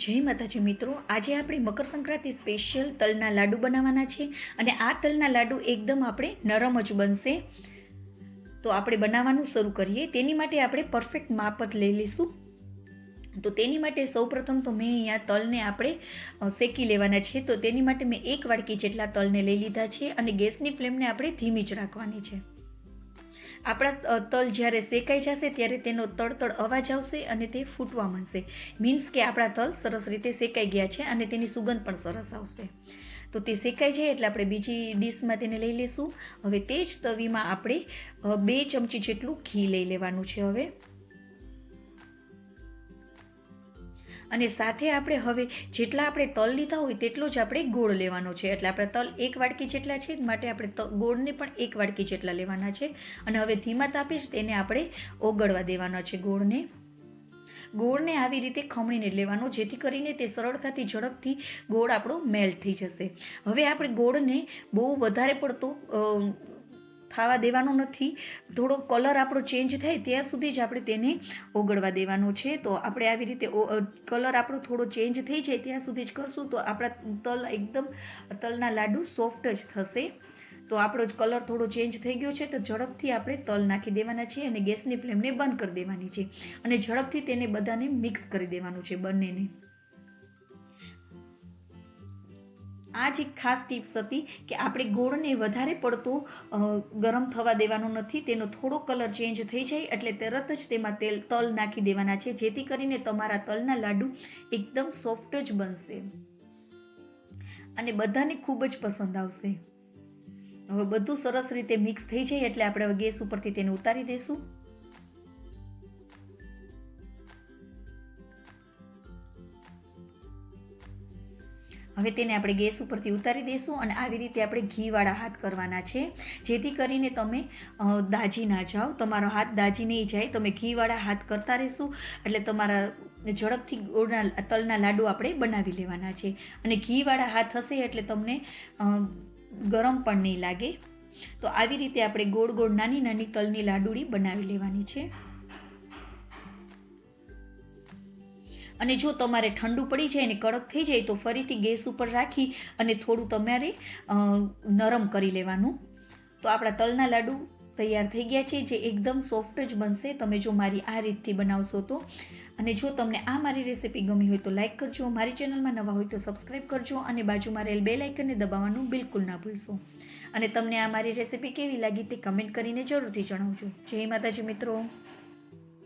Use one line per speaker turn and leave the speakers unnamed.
જય માતાજી મિત્રો, આજે આપણે મકર સંક્રાંતિ સ્પેશિયલ તલના લાડુ બનાવવાના છે અને આ તલના લાડુ એકદમ આપણે નરમ જ બનશે. તો આપણે બનાવવાનું શરૂ કરીએ. તેની માટે આપણે પરફેક્ટ માપ જ લઈ લઈશું. તો તેની માટે સૌપ્રથમ તો મેં અહીંયા તલને આપણે શેકી લેવાના છે. તો તેની માટે મેં એક વાડકી જેટલા તલને લઈ લીધા છે અને ગેસની ફ્લેમને આપણે ધીમી જ રાખવાની છે. આપણા તલ જ્યારે શેકાઈ જશે ત્યારે તેનો તળતળ અવાજ આવશે અને તે ફૂટવા માંડશે. મીન્સ કે આપણા તલ સરસ રીતે શેકાઈ ગયા છે અને તેની સુગંધ પણ સરસ આવશે. તો તે શેકાઈ જાય એટલે આપણે બીજી ડીશમાં તેને લઈ લઈશું. હવે તે જ તવીમાં આપણે બે ચમચી જેટલું ઘી લઈ લેવાનું છે હવે. અને સાથે આપણે હવે જેટલા આપણે તલ લીધા હોય તેટલો જ આપણે ગોળ લેવાનો છે. એટલે આપણે તલ એક વાડકી જેટલા છે માટે આપણે ગોળને પણ એક વાડકી જેટલા લેવાના છે. અને હવે ધીમા તાપે જ તેને આપણે ઓગળવા દેવાના છે ગોળને. ગોળને આવી રીતે ખમણીને લેવાનો, જેથી કરીને તે સરળતાથી, ઝડપથી ગોળ આપણો મેલ્ટ થઈ જશે. હવે આપણે ગોળને બહુ વધારે પડતો થવા દેવાનો નથી. થોડો કલર આપણો ચેન્જ થાય ત્યાં સુધી જ આપણે તેને ઓગળવા દેવાનો છે. તો આપણે આવી રીતે કલર આપણો થોડો ચેન્જ થઈ જાય ત્યાં સુધી જ કરશું. તો આપણા તલ એકદમ તલના લાડુ સોફ્ટ જ થશે. તો આપણો કલર થોડો ચેન્જ થઈ ગયો છે. તો ઝડપથી આપણે તલ નાખી દેવાના છે અને ગેસની ફ્લેમને બંધ કરી દેવાની છે. અને ઝડપથી તેને બધાને મિક્સ કરી દેવાનું છે બંનેને. આ જ એક ખાસ ટિપ્સ હતી કે આપણે ગોળને વધારે પડતો ગરમ થવા દેવાનો નથી, તેનો થોડો કલર ચેન્જ થઈ જાય એટલે તરત જ તેમાં તેલ, તલ નાખી દેવાના છે, જેથી કરીને તમારા તલના લાડુ એકદમ સોફ્ટ જ બનશે. અને બધાને ખૂબ જ પસંદ આવશે. હવે બધું સરસ રીતે મિક્સ થઈ જાય એટલે આપણે ગેસ ઉપરથી તેને ઉતારી દઈશું હવે તેને આપણે ગેસ ઉપરથી ઉતારી દઈશું અને આવી રીતે આપણે ઘીવાળા હાથ કરવાના છે. જેથી કરીને તમે દાજી ના જાઓ. તમારો હાથ દાજી નહીં જાય. તમે ઘીવાળા હાથ કરતા રહેશો. એટલે તમારા ઝડપથી ગોળના, તલના લાડુ આપણે બનાવી લેવાના છે. અને ઘીવાળા હાથ હશે એટલે તમને ગરમ પણ નહીં લાગે. તો આવી રીતે આપણે ગોળ ગોળ નાની નાની તલની લાડુડી બનાવી લેવાની છે. અને જો તમારે ઠંડુ પડી જાય અને કડક થઈ જાય તો ફરીથી ગેસ ઉપર રાખી અને થોડું તમારે નરમ કરી લેવાનું. તો આપણા તલના લાડુ તૈયાર થઈ ગયા છે, જે એકદમ સોફ્ટ જ બનશે. તમે જો મારી આ રીતથી બનાવશો તો. અને જો તમને આ મારી રેસિપી ગમી હોય તો લાઇક કરજો, મારી ચેનલમાં નવા હોય તો સબસ્ક્રાઈબ કરજો અને બાજુમાં રહેલ બે લાઇકનને દબાવવાનું બિલકુલ ના ભૂલશો. અને તમને આ મારી રેસિપી કેવી લાગી તે કમેન્ટ કરીને જરૂરથી જણાવજો. જય માતાજી મિત્રો.